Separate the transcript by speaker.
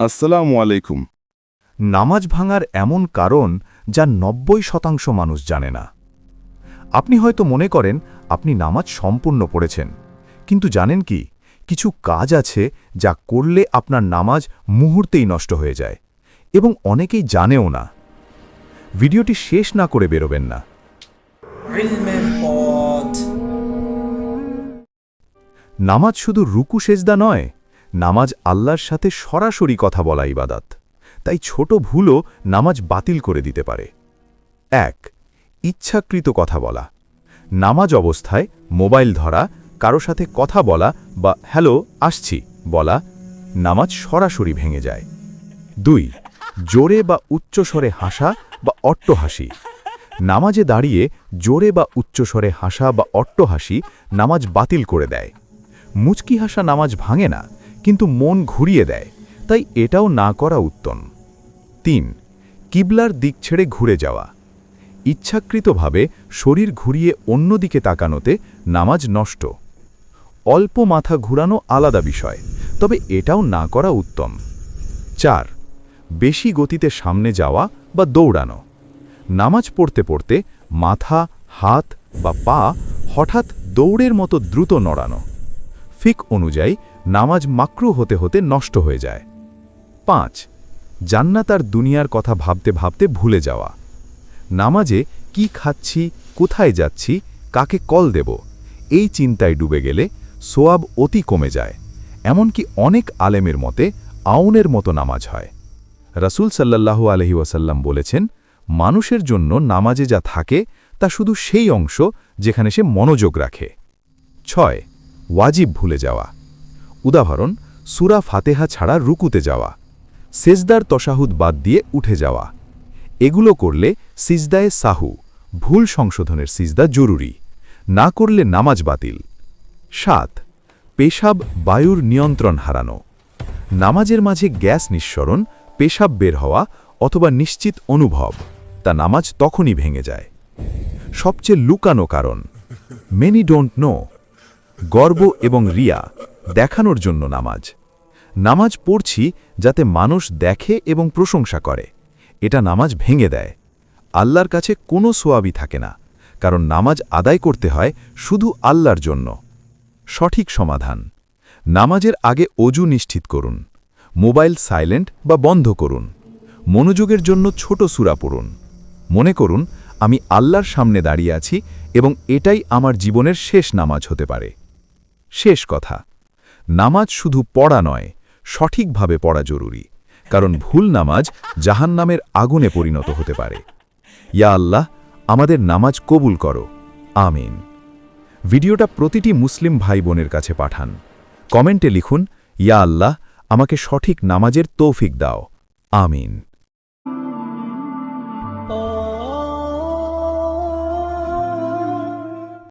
Speaker 1: আসসালামু আলাইকুম।
Speaker 2: নামাজ ভাঙার এমন কারণ যা নব্বই শতাংশ মানুষ জানে না। আপনি হয়তো মনে করেন আপনি নামাজ সম্পূর্ণ পড়েছেন। কিন্তু জানেন কি কিছু কাজ আছে যা করলে আপনার নামাজ মুহূর্তেই নষ্ট হয়ে যায় এবং অনেকেই জানেও না। ভিডিওটি শেষ না করে বেরোবেন না। নামাজ শুধু রুকু সেজদা নয় নামাজ আল্লাহর সাথে সরাসরি কথা বলা ইবাদাত। তাই ছোট ভুলও নামাজ বাতিল করে দিতে পারে। এক, ইচ্ছাকৃত কথা বলা। নামাজ অবস্থায় মোবাইল ধরা, কারও সাথে কথা বলা বা হ্যালো, আসছি বলা নামাজ সরাসরি ভেঙে যায়। দুই, জোরে বা উচ্চস্বরে হাসা বা অট্টহাসি। নামাজে দাঁড়িয়ে জোরে বা উচ্চস্বরে হাসা বা অট্টহাসি নামাজ বাতিল করে দেয়। মুচকি হাসা নামাজ ভাঙে না কিন্তু মন ঘুরিয়ে দেয়, তাই এটাও না করা উত্তম। তিন, কিবলার দিক ছেড়ে ঘুরে যাওয়া। ইচ্ছাকৃতভাবে শরীর ঘুরিয়ে অন্যদিকে তাকানোতে নামাজ নষ্ট। অল্প মাথা ঘুরানো আলাদা বিষয়, তবে এটাও না করা উত্তম। চার, বেশি গতিতে সামনে যাওয়া বা দৌড়ানো। নামাজ পড়তে পড়তে মাথা, হাত বা পা হঠাৎ দৌড়ের মতো দ্রুত নড়ানো। ফিক অনুযায়ী নামাজ মাকরু হতে হতে নষ্ট হয়ে যায়। পাঁচ, জান্নাত আর দুনিয়ার কথা ভাবতে ভাবতে ভুলে যাওয়া। নামাজে কি খাচ্ছি, কোথায় যাচ্ছি, কাকে কল দেব, এই চিন্তায় ডুবে গেলে সোয়াব অতি কমে যায়। এমনকি অনেক আলেমের মতে আউনের মতো নামাজ হয়। রাসূল সাল্লাল্লাহু আলহি ওয়াসাল্লাম বলেছেন, মানুষের জন্য নামাজে যা থাকে, তা শুধু সেই অংশ যেখানে সে মনোযোগ রাখে। ছয়, ওয়াজিব ভুলে যাওয়া। উদাহরণ, সুরা ফাতেহা ছাড়া রুকুতে যাওয়া, সেজদার তশাহুদ বাদ দিয়ে উঠে যাওয়া। এগুলো করলে সিজদায়ে সাহু, ভুল সংশোধনের সিজদা জরুরি, না করলে নামাজ বাতিল। সাত, পেশাব বায়ুর নিয়ন্ত্রণ হারানো। নামাজের মাঝে গ্যাস নিঃসরণ, পেশাব বের হওয়া অথবা নিশ্চিত অনুভব, তা নামাজ তখনই ভেঙে যায়। সবচেয়ে লুকানো কারণ মেনি ডোন্ট নো গর্ব এবং রিয়া দেখানোর জন্য নামাজ। নামাজ পড়ছি যাতে মানুষ দেখে এবং প্রশংসা করে। এটা নামাজ ভেঙে দেয়। আল্লাহর কাছে কোনো সোয়াবি থাকে না, কারণ নামাজ আদায় করতে হয় শুধু আল্লাহর জন্য। সঠিক সমাধান। নামাজের আগে অজু নিশ্চিত করুন। মোবাইল সাইলেন্ট বা বন্ধ করুন। মনোযোগের জন্য ছোট সুরা পড়ুন। মনে করুন, আমি আল্লাহর সামনে দাঁড়িয়ে আছি এবং এটাই আমার জীবনের শেষ নামাজ হতে পারে। শেষ কথা। নামাজ শুধু পড়া নয়, সঠিকভাবে পড়া জরুরি, কারণ ভুল নামাজ জাহান নামের আগুনে পরিণত হতে পারে। ইয়া আল্লাহ, আমাদের নামাজ কবুল করো। আমিন। ভিডিওটা প্রতিটি মুসলিম ভাই বোনের কাছে পাঠান। কমেন্টে লিখুন, ইয়া আল্লাহ, আমাকে সঠিক নামাজের তৌফিক দাও। আমিন।